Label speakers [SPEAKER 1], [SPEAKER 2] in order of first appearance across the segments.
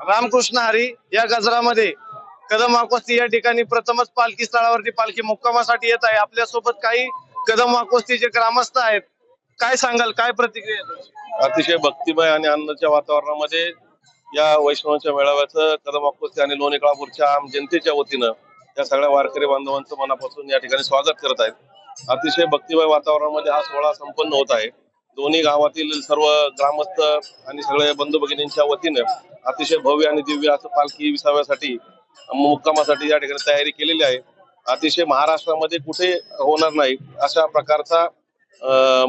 [SPEAKER 1] रामकृष्ण हरी या गजरामध्ये कदम वाकोस्ती या ठिकाणी प्रथमच पालखी स्थळावरती पालखी मुक्कामासाठी येत आहे. आपल्यासोबत काही कदम वाकोस्तीचे ग्रामस्थ आहेत काय सांगाल काय प्रतिक्रिया
[SPEAKER 2] अतिशय भक्तिमय आणि आनंदाच्या वातावरणामध्ये या वैष्णवांच्या मेळाव्याचं कदम वाकोस्ती आणि लोणी काळापूरच्या आम जनतेच्या वतीनं या सगळ्या वारकरी बांधवांचं मनापासून या ठिकाणी स्वागत करत आहेत. अतिशय भक्तिमय वातावरणामध्ये हा सोहळा संपन्न होत आहे. दोन्ही गावातील सर्व ग्रामस्थ आणि सगळे बंधू भगिनींच्या वतीनं अतिशय भव्य आणि दिव्य असं पालखी विसाव्यासाठी मुक्कामासाठी या ठिकाणी तयारी केलेली आहे. अतिशय महाराष्ट्रामध्ये कुठे होणार नाही अशा प्रकारचा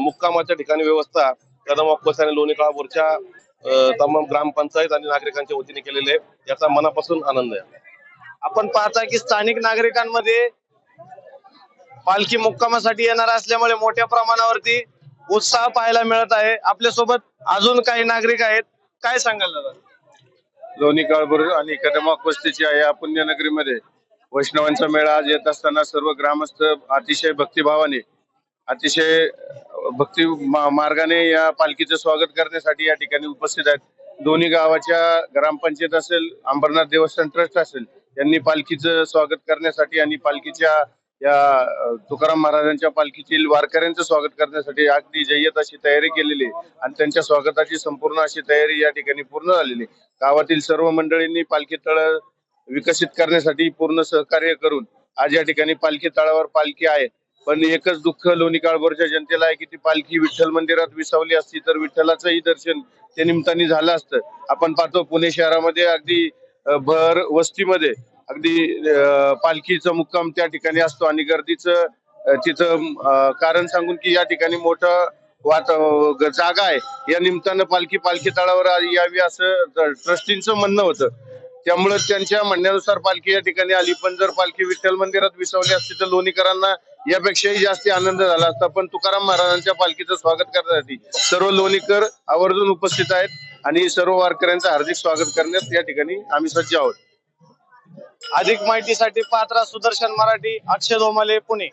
[SPEAKER 2] मुक्कामाच्या ठिकाणी व्यवस्था कदम ऑक्कोस आणि लोणी काळापूरच्या तमाम ग्रामपंचायत आणि नागरिकांच्या वतीने केलेले आहे. याचा मनापासून आनंद आहे.
[SPEAKER 1] आपण पाहता की स्थानिक नागरिकांमध्ये पालखी मुक्कामासाठी येणार असल्यामुळे मोठ्या प्रमाणावरती उत्साह पाहायला मिळत आहे. आपल्यासोबत अजून काही नागरिक आहेत. काय सांगाल दादा?
[SPEAKER 3] लोणी काळभोर आणि कदमा कुस्तीच्या या पुण्यनगरीमध्ये वैष्णवांचा मेळा आज येत असताना सर्व ग्रामस्थ अतिशय भक्तिभावाने अतिशय भक्ती मार्गाने या पालखीचं स्वागत करण्यासाठी या ठिकाणी उपस्थित आहेत. दोन्ही गावाच्या ग्रामपंचायत असेल अंबरनाथ देवस्थान ट्रस्ट असेल यांनी पालखीचं स्वागत करण्यासाठी आणि पालखीच्या या तुकाराम महाराजांच्या पालखीतील वारकऱ्यांचं स्वागत करण्यासाठी अगदी जय्यत अशी तयारी केलेली आहे. आणि त्यांच्या स्वागताची संपूर्ण अशी तयारी या ठिकाणी पूर्ण झालेली गावातील सर्व मंडळींनी पालखी तळ विकसित करण्यासाठी पूर्ण सहकार्य करून आज या ठिकाणी पालखी तळावर पालखी आहे. पण एकच दुःख लोणी काळभोरच्या जनतेला आहे की ती पालखी विठ्ठल मंदिरात विसावली असती तर विठ्ठलाचंही दर्शन त्या निमित्ताने झालं असतं. आपण पाहतो पुणे शहरामध्ये अगदी भर वस्तीमध्ये अगदी पालखीचं पालखीचा मुक्काम त्या ठिकाणी असतो आणि गर्दीचं तिथं कारण सांगून की या ठिकाणी मोठं वाता जागा आहे. या निमित्तानं पालखी पालखी तळावर यावी असं ट्रस्टींचं म्हणणं होतं. त्यामुळे त्यांच्या म्हणण्यानुसार पालखी या ठिकाणी आली. पण जर पालखी विठ्ठल मंदिरात विसवली असती तर लोणीकरांना यापेक्षाही जास्त आनंद झाला असता. पण तुकाराम महाराजांच्या पालखीचं स्वागत करण्यासाठी सर्व लोणीकर आवर्जून उपस्थित आहेत. आणि सर्व वारकऱ्यांचं हार्दिक स्वागत करण्यास या ठिकाणी आम्ही सज्ज आहोत.
[SPEAKER 1] अधिक माहितीसाठी पात्रा सुदर्शन मराठी अक्षय दोमाले पुणे.